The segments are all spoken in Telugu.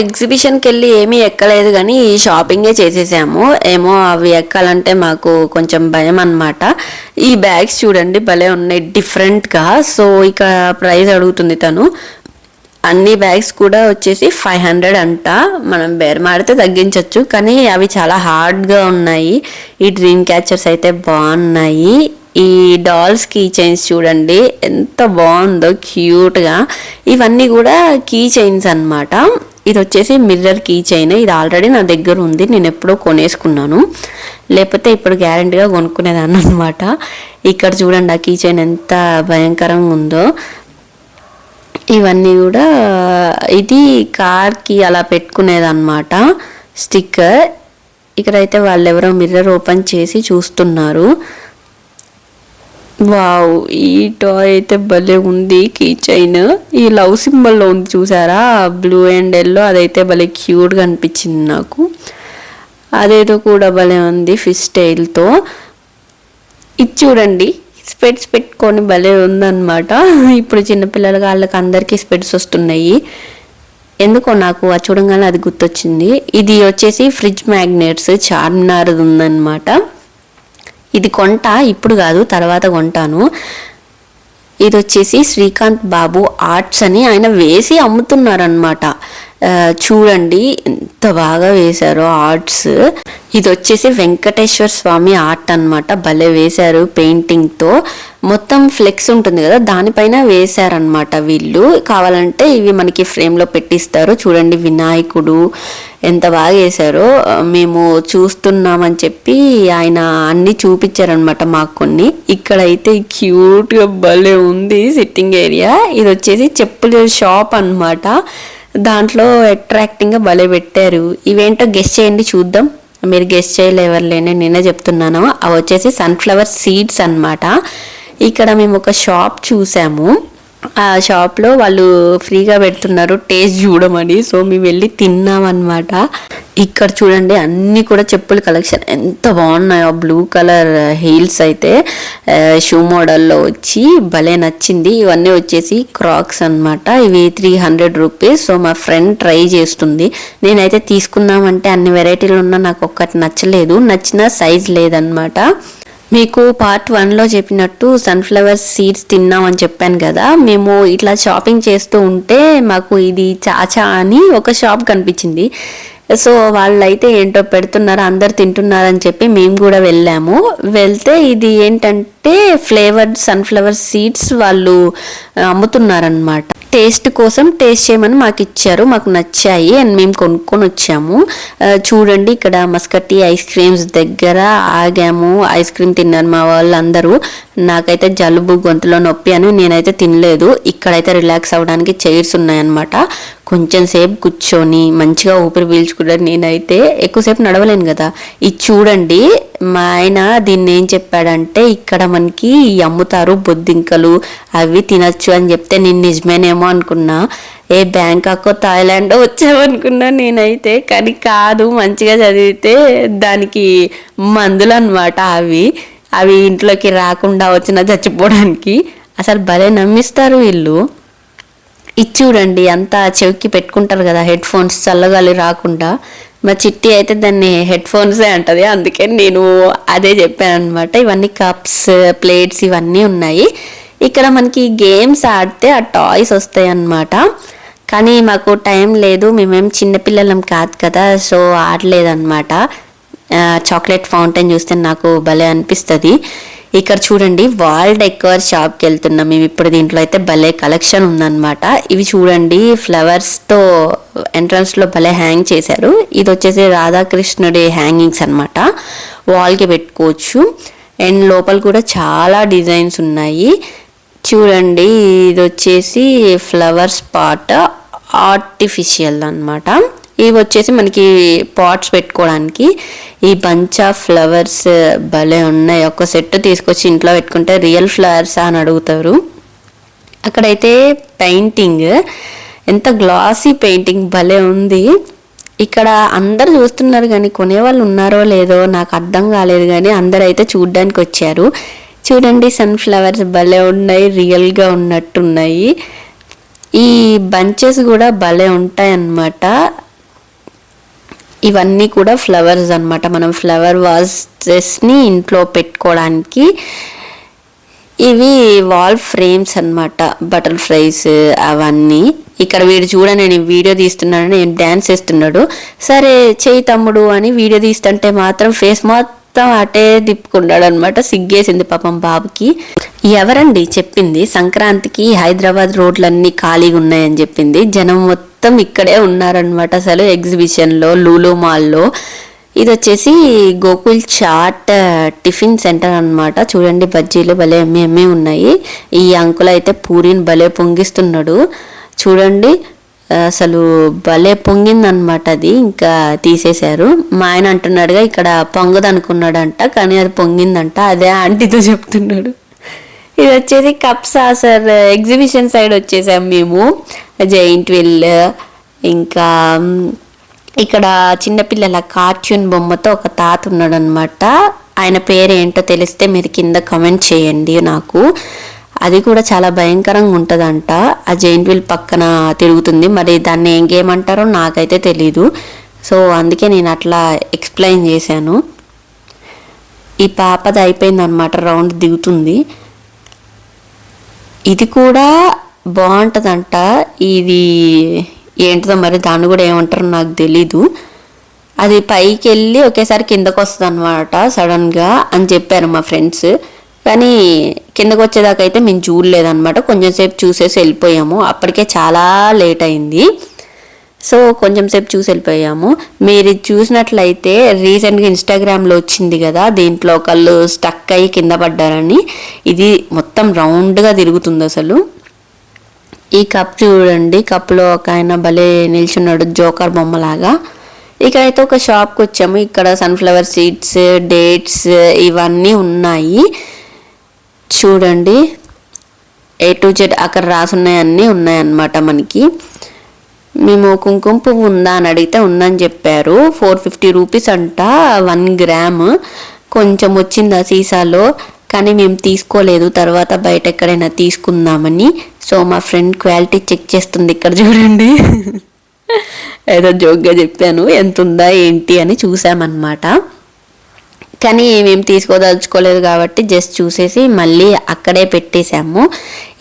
ఎగ్జిబిషన్కి వెళ్ళి ఏమీ ఎక్కలేదు కానీ ఈ షాపింగే చేసేసాము. ఏమో అవి ఎక్కాలంటే మాకు కొంచెం భయం అన్నమాట ఈ బ్యాగ్స్ చూడండి భలే ఉన్నాయి డిఫరెంట్గా. సో ఇక ప్రైస్ అడుగుతుంది తను. అన్ని బ్యాగ్స్ కూడా వచ్చేసి ఫైవ్ హండ్రెడ్ అంట. మనం బేరమాడితే తగ్గించవచ్చు కానీ అవి చాలా హార్డ్గా ఉన్నాయి. ఈ డ్రీమ్ క్యాచర్స్ అయితే బాగున్నాయి. ఈ డాల్స్ కీ చైన్స్ చూడండి ఎంత బాగుందో క్యూట్గా. ఇవన్నీ కూడా కీ చైన్స్ అన్నమాట. ఇది వచ్చేసి మిర్రర్ కీ చైన్. ఇది ఆల్రెడీ నా దగ్గర ఉంది. నేను ఎప్పుడో కొనేసుకున్నాను. లేకపోతే ఇప్పుడు గ్యారంటీగా కొనుక్కునేదాన్ని అనమాట ఇక్కడ చూడండి ఆ కీ చైన్ ఎంత భయంకరంగా ఉందో. ఇవన్నీ కూడా ఇది కార్కి అలా పెట్టుకునేదన్నమాట. స్టిక్కర్. ఇక్కడైతే వాళ్ళు ఎవరో మిర్రర్ ఓపెన్ చేసి చూస్తున్నారు. వావ్ ఈ టాయ్ అయితే భలే ఉంది కీ చైన్ ఈ లవ్ సింబల్లో ఉంది చూసారా? బ్లూ అండ్ ఎల్లో అదైతే భలే క్యూట్గా అనిపించింది నాకు. అదేదో కూడా భలే ఉంది ఫిష్ టైల్తో ఇది చూడండి స్పెట్స్ పెట్టుకొని భలే ఉందన్నమాట. ఇప్పుడు చిన్నపిల్లలకి వాళ్ళకి అందరికీ స్పెట్స్ వస్తున్నాయి. ఎందుకో నాకు ఆ చూడంగానే అది గుర్తొచ్చింది. ఇది వచ్చేసి ఫ్రిడ్జ్ మ్యాగ్నెట్స్ చార్మినార్ ఉందన్నమాట. ఇది కొంట ఇప్పుడు కాదు తర్వాత కొంటాను. ఇది వచ్చేసి శ్రీకాంత్ బాబు ఆర్ట్స్ అని ఆయన వేసి అమ్ముతున్నారనమాట చూడండి ఎంత బాగా వేశారో ఆర్ట్స్. ఇది వచ్చేసి వెంకటేశ్వర స్వామి ఆర్ట్ అన్నమాట. భలే వేశారు పెయింటింగ్తో. మొత్తం ఫ్లెక్స్ ఉంటుంది కదా దానిపైన వేశారనమాట వీళ్ళు. కావాలంటే ఇవి మనకి ఫ్రేమ్లో పెట్టిస్తారు. చూడండి వినాయకుడు ఎంత బాగా వేశారో. మేము చూస్తున్నామని చెప్పి ఆయన అన్ని చూపించారనమాట మాకు కొన్ని. ఇక్కడైతే క్యూట్గా భలే ఉంది సిట్టింగ్ ఏరియా. ఇది వచ్చేసి చెప్పుల షాప్ అన్నమాట. దాంట్లో అట్రాక్టింగ్గా భలే పెట్టారు. ఇవేంటో గెస్ట్ చేయండి చూద్దాం. మీరు గెస్ట్ చేయలేవర్లేని నేనే చెప్తున్నాను. అవి వచ్చేసి సన్ఫ్లవర్ సీడ్స్ అన్నమాట. ఇక్కడ మేము ఒక షాప్ చూసాము. ఆ షాప్లో వాళ్ళు ఫ్రీగా పెడుతున్నారు టేస్ట్ చూడమని. సో మేము వెళ్ళి తిన్నామన్నమాట. ఇక్కడ చూడండి అన్ని కూడా చెప్పుల కలెక్షన్. ఎంత బాగున్నాయో. బ్లూ కలర్ హీల్స్ అయితే షూ మోడల్లో వచ్చి భలే నచ్చింది. ఇవన్నీ వచ్చేసి క్రాక్స్ అన్నమాట. ఇవి త్రీ హండ్రెడ్ రూపీస్. సో మా ఫ్రెండ్ ట్రై చేస్తుంది. నేనైతే తీసుకుందామంటే అన్ని వెరైటీలు ఉన్నా నాకు ఒక్కటి నచ్చలేదు. నచ్చిన సైజ్ లేదనమాట మీకు పార్ట్ వన్లో చెప్పినట్టు సన్ఫ్లవర్ సీడ్స్ తిన్నామని చెప్పాను కదా మేము ఇట్లా షాపింగ్ చేస్తూ ఉంటే మాకు ఇది చాచా అని ఒక షాప్ కనిపించింది. సో వాళ్ళైతే ఏంటో పెడుతున్నారు అందరు తింటున్నారని చెప్పి మేము కూడా వెళ్ళాము. వెళ్తే ఇది ఏంటంటే ఫ్లేవర్డ్ సన్ఫ్లవర్ సీడ్స్ వాళ్ళు అమ్ముతున్నారనమాట టేస్ట్ కోసం టేస్ట్ చేయమని మాకు ఇచ్చారు మాకు నచ్చాయి అండ్ మేము కొనుక్కొని వచ్చాము. చూడండి ఇక్కడ మస్కట్టి ఐస్ క్రీమ్స్ దగ్గర ఆగాము ఐస్ క్రీమ్ తిన్నారు మా వాళ్ళందరూ. నాకైతే జలుబు గొంతులో నొప్పి అని నేనైతే తినలేదు. ఇక్కడైతే రిలాక్స్ అవ్వడానికి చైర్స్ ఉన్నాయన్నమాట. కొంచెం సేపు కూర్చొని మంచిగా ఊపిరి పీల్చుకుంటారు. నేనైతే ఎక్కువసేపు నడవలేను కదా. ఇది చూడండి మా ఆయన దీన్ని ఏం చెప్పాడంటే ఇక్కడ మనకి అమ్ముతారు బొద్దింకలు అవి తినచ్చు అని చెప్తే నేను నిజమేనేమో అనుకున్నా. ఏ బ్యాంకాక్ థాయిలాండ్ వచ్చామనుకున్నా నేనైతే. కానీ కాదు మంచిగా చదివితే దానికి మందులు అనమాట అవి. అవి ఇంట్లోకి రాకుండా వచ్చిన చచ్చిపోవడానికి. అసలు భలే నమ్మిస్తారు వీళ్ళు. ఇది చూడండి అంతా చెవికి పెట్టుకుంటారు కదా హెడ్ ఫోన్స్ చల్లగాలి రాకుండా. మా చిట్టి అయితే దాన్ని హెడ్ ఫోన్సే అంటది అందుకే నేను అదే చెప్పాను అనమాట ఇవన్నీ కప్స్ ప్లేట్స్ ఇవన్నీ ఉన్నాయి. ఇక్కడ మనకి గేమ్స్ ఆడితే ఆ టాయ్స్ వస్తాయి అన్నమాట కానీ మాకు టైం లేదు మేమేం చిన్నపిల్లలం కాదు కదా సో ఆడలేదన్నమాట. చాక్లెట్ ఫౌంటైన్ చూస్తే నాకు భలే అనిపిస్తుంది. ఇక్కడ చూడండి వాల్ డెకర్ షాప్కి వెళ్తున్నాం. మేము ఇప్పుడు దీంట్లో అయితే భలే కలెక్షన్ ఉందన్నమాట. ఇవి చూడండి ఫ్లవర్స్తో ఎంట్రన్స్లో భలే హ్యాంగ్ చేశారు. ఇది వచ్చేసి రాధాకృష్ణుడి హ్యాంగింగ్స్ అనమాట వాల్కి పెట్టుకోవచ్చు. అండ్ లోపల కూడా చాలా డిజైన్స్ ఉన్నాయి. చూడండి ఇది వచ్చేసి ఫ్లవర్స్ పాట్ ఆర్టిఫిషియల్ అన్నమాట. ఇవి వచ్చేసి మనకి పాట్స్ పెట్టుకోవడానికి. ఈ బంచ్ ఆఫ్ ఫ్లవర్స్ భలే ఉన్నాయి. ఒక సెట్ తీసుకొచ్చి ఇంట్లో పెట్టుకుంటే రియల్ ఫ్లవర్స్ అని అడుగుతారు. అక్కడైతే పెయింటింగ్ ఎంత గ్లాసీ పెయింటింగ్ భలే ఉంది. ఇక్కడ అందరు చూస్తున్నారు కానీ కొనేవాళ్ళు ఉన్నారో లేదో నాకు అర్థం కాలేదు కానీ అందరూ అయితే చూడ్డానికి వచ్చారు. చూడండి సన్ఫ్లవర్స్ భలే ఉన్నాయి రియల్గా ఉన్నట్టున్నాయి. ఈ బంచెస్ కూడా భలే ఉంటాయి అన్నమాట ఇవన్నీ కూడా ఫ్లవర్స్ అన్నమాట. మనం ఫ్లవర్ వాజెస్ని ఇంట్లో పెట్టుకోవడానికి ఇవి వాల్ ఫ్రేమ్స్ అన్నమాట. బటర్ఫ్లైస్ అవన్నీ. ఇక్కడ వీడు చూడ నేను వీడియో తీస్తున్నాను నేను డ్యాన్స్ వేస్తున్నాడు సరే చేయి తమ్ముడు అని వీడియో తీస్తుంటే మాత్రం ఫేస్ మొత్తం అటే తిప్పుకున్నాడు అనమాట సిగ్గేసింది పాపం బాబుకి. ఎవరండి? చెప్పింది. సంక్రాంతికి హైదరాబాద్ రోడ్లన్నీ ఖాళీగా ఉన్నాయని చెప్పింది. జనం మొత్తం ఇక్కడే ఉన్నారనమాట అసలు ఎగ్జిబిషన్లో లూలో మాల్లో. ఇది వచ్చేసి గోకుల్ చాట్ టిఫిన్ సెంటర్ అన్నమాట. చూడండి బజ్జీలు భలే అమ్మే ఎమ్మి ఉన్నాయి. ఈ అంకుల్ అయితే పూరిని భలే పొంగిస్తున్నాడు. చూడండి అసలు భలే పొంగిందనమాట అది. ఇంకా తీసేశారు. మా ఆయన అంటున్నాడుగా ఇక్కడ పొంగదనుకున్నాడంట కానీ అది పొంగిందంట. అదే ఆంటీతో చెప్తున్నాడు. ఇది వచ్చేసి కప్సా సార్ ఎగ్జిబిషన్ సైడ్ వచ్చేసాం మేము. జైంట్ విల్ ఇంకా ఇక్కడ చిన్నపిల్లల కార్టూన్ బొమ్మతో ఒక తాత ఉన్నాడు అనమాట ఆయన పేరు ఏంటో తెలిస్తే మీరు కింద కమెంట్ చేయండి నాకు. అది కూడా చాలా భయంకరంగా ఉంటుందంట. ఆ జైంట్ వీల్ పక్కన తిరుగుతుంది. మరి దాన్ని ఏం గేమ్ అంటారో నాకైతే తెలీదు. సో అందుకే నేను అట్లా ఎక్స్ప్లెయిన్ చేశాను. ఈ పాపది అయిపోయిందనమాట రౌండ్ దిగుతుంది. ఇది కూడా బాగుంటుందంట. ఇది ఏంటిదో మరి దాన్ని కూడా ఏమంటారో నాకు తెలీదు. అది పైకి వెళ్ళి ఒకేసారి కిందకు వస్తుంది అనమాట సడన్గా అని చెప్పారు మా ఫ్రెండ్స్. కానీ కిందకు వచ్చేదాకా అయితే మేము చూడలేదన్నమాట. కొంచెం సేపు చూసేసి వెళ్ళిపోయాము. అప్పటికే చాలా లేట్ అయింది. సో కొంచెం సేపు చూసి వెళ్ళిపోయాము. మీరు చూసినట్లయితే రీసెంట్గా ఇన్స్టాగ్రామ్లో వచ్చింది కదా దీంట్లో ఒకళ్ళు స్టక్ అయ్యి కింద పడ్డారని. ఇది మొత్తం రౌండ్గా తిరుగుతుంది అసలు. ఈ కప్ చూడండి. కప్లో ఒక ఆయన భలే నిల్చున్నాడు జోకర్ బొమ్మలాగా. ఇక్కడైతే ఒక షాప్కి వచ్చాము. ఇక్కడ సన్ఫ్లవర్ సీడ్స్ డేట్స్ ఇవన్నీ ఉన్నాయి. చూడండి. ఏ టు జెడ్ అక్కడ రాసున్నాయన్నీ ఉన్నాయన్నమాట మనకి. మేము కుంకుమ పువ్వు ఉందా అని అడిగితే ఉందని చెప్పారు. ఫోర్ ఫిఫ్టీ రూపీస్ అంట వన్ గ్రామ్ కొంచెం వచ్చింది ఆ సీసాలో? కానీ మేము తీసుకోలేదు. తర్వాత బయట ఎక్కడైనా తీసుకుందామని. సో మా ఫ్రెండ్ క్వాలిటీ చెక్ చేస్తుంది ఇక్కడ చూడండి. ఏదో జోక్గా చెప్పాను. ఎంత ఉందా ఏంటి అని చూసామన్నమాట. కానీ మేము తీసుకోదలుచుకోలేదు కాబట్టి జస్ట్ చూసేసి మళ్ళీ అక్కడే పెట్టేశాము.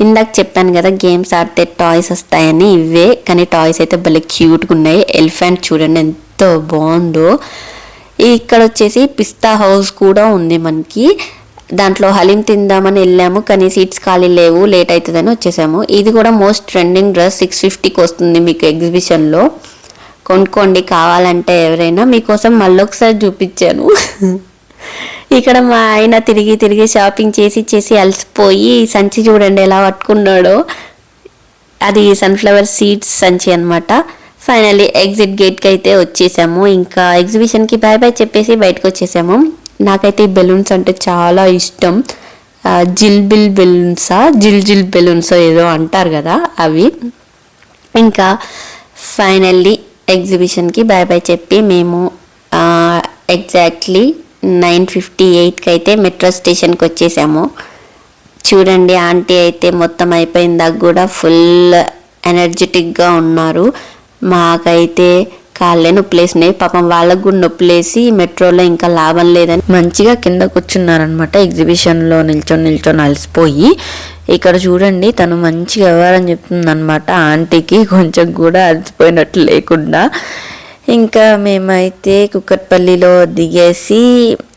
ఇందాక చెప్పాను కదా గేమ్స్ ఆడితే టాయ్స్ వస్తాయని ఇవే కానీ టాయ్స్ అయితే భలే క్యూట్గా ఉన్నాయి. ఎలిఫెంట్ చూడండి ఎంతో బాగుందో. ఇక్కడ వచ్చేసి పిస్తా హౌస్ కూడా ఉంది మనకి. దాంట్లో హలీం తిందామని వెళ్ళాము కానీ సీట్స్ ఖాళీ లేవు లేట్ అవుతుందని వచ్చేసాము. ఇది కూడా మోస్ట్ ట్రెండింగ్ డ్రెస్ సిక్స్ ఫిఫ్టీకి వస్తుంది మీకు ఎగ్జిబిషన్లో కొనుక్కోండి కావాలంటే ఎవరైనా. మీకోసం మళ్ళీ ఒకసారి చూపించాను. ఇక్కడ మా ఆయన తిరిగి తిరిగి షాపింగ్ చేసి చేసి అలసిపోయి సంచి చూడండి ఎలా పట్టుకున్నాడో. అది సన్ఫ్లవర్ సీడ్స్ సంచి అనమాట ఫైనల్లీ ఎగ్జిట్ గేట్కి అయితే వచ్చేసాము. ఇంకా ఎగ్జిబిషన్కి బాయ్ బాయ్ చెప్పేసి బయటకు వచ్చేసాము. నాకైతే ఈ బెలూన్స్ అంటే చాలా ఇష్టం. జిల్ బిల్ బెలూన్సా జిల్ జిల్ బెలూన్సో ఏదో అంటారు కదా అవి. ఇంకా ఫైనల్లీ ఎగ్జిబిషన్కి బాయ్ బాయ్ చెప్పి మేము ఎగ్జాక్ట్లీ నైన్ ఫిఫ్టీ ఎయిట్కి అయితే మెట్రో స్టేషన్కి వచ్చేసాము చూడండి ఆంటీ అయితే మొత్తం అయిపోయిందాక కూడా ఫుల్ ఎనర్జెటిక్గా ఉన్నారు. మాకైతే కాళ్ళే నొప్పులేసినాయి. పాపం వాళ్ళకు కూడా నొప్పులేసి మెట్రోలో ఇంకా లాభం లేదని మంచిగా కింద కూర్చున్నారనమాట ఎగ్జిబిషన్లో నిల్చొని నిల్చొని అలసిపోయి. ఇక్కడ చూడండి తను మంచిగా ఎవరని చెప్తుంది అనమాట ఆంటీకి కొంచెం కూడా అలసిపోయినట్లు లేకుండా. ఇంకా మేమైతే కుక్కట్పల్లిలో దిగేసి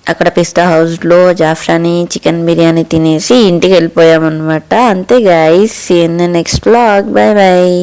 అక్కడ పిస్తా హౌస్లో జాఫ్రాని చికెన్ బిర్యానీ తినేసి ఇంటికి వెళ్ళిపోయామన్నమాట అంతే guys next blog bye bye